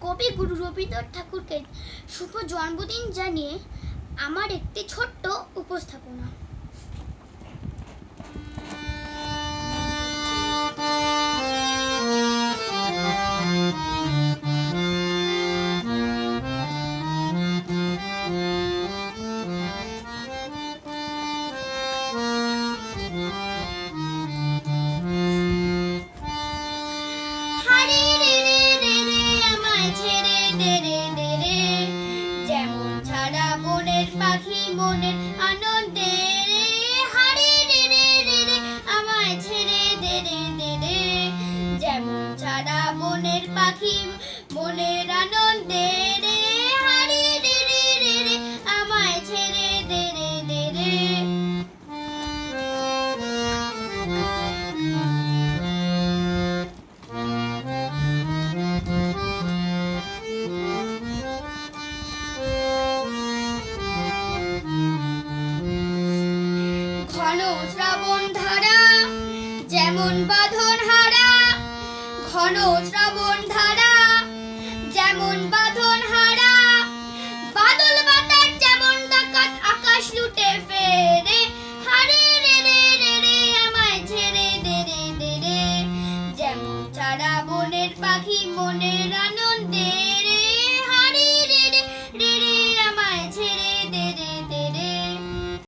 কবিগুরু রবীন্দ্রনাথ ঠাকুরকে শুভ জন্মদিন জানিয়ে আমার একটি ছোট্ট উপস্থাপনা। মনের আনন্দে হারে রে রে রে রে, আমায় ছেড়ে দে, রে দে রে। যেমন ছাড়া মনের পাখি, মনের ঘন শ্রাবণ ধারা যেমন বাঁধন হারা ঘন শ্রাবণ ধারা যেমন বাঁধন হারা বাদল যেমন ডাকাত আকাশ লুটে ফেরে, হারে রে রে রে রে, আমায় ছেড়ে দে রে দে রে। যেমন ছাড়া বনের পাখি মনের